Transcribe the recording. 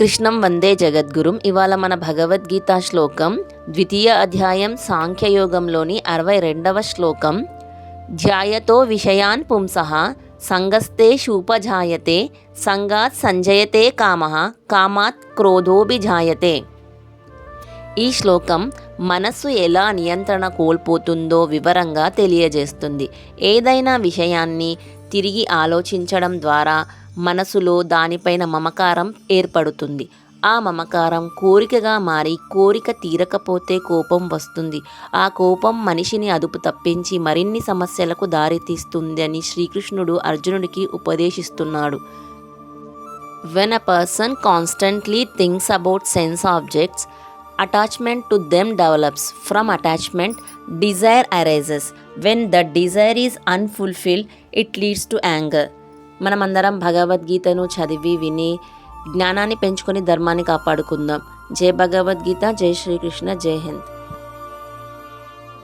కృష్ణం వందే జగద్గురుం. ఇవాళ మన భగవద్గీత శ్లోకం ద్వితీయ అధ్యాయం సాంఖ్యయోగంలోని అరవై రెండవ శ్లోకం. ధ్యాయతో విషయాన్ పుంసః సంగస్తే శూపజాయతే సంగాత్ సంజయతే కామః కామాత్ క్రోధోభిజాయతే. ఈ శ్లోకం మనస్సు ఎలా నియంత్రణ కోల్పోతుందో వివరంగా తెలియజేస్తుంది. ఏదైనా విషయాన్ని తిరిగి ఆలోచించడం ద్వారా మనసులో దానిపైన మమకారం ఏర్పడుతుంది. ఆ మమకారం కోరికగా మారి కోరిక తీరకపోతే కోపం వస్తుంది. ఆ కోపం మనిషిని అదుపు తప్పించి మరిన్ని సమస్యలకు దారితీస్తుందని శ్రీకృష్ణుడు అర్జునుడికి ఉపదేశిస్తున్నాడు. When a person constantly things about sense objects attachment to them develops from attachment desire arises when the desire is unfulfil it leads to anger మనమందరం భగవద్గీతను చదివి విని జ్ఞానాన్ని పెంచుకొని ధర్మాన్ని కాపాడుకుందాం. జై భగవద్గీత జై శ్రీకృష్ణ జై హింద్.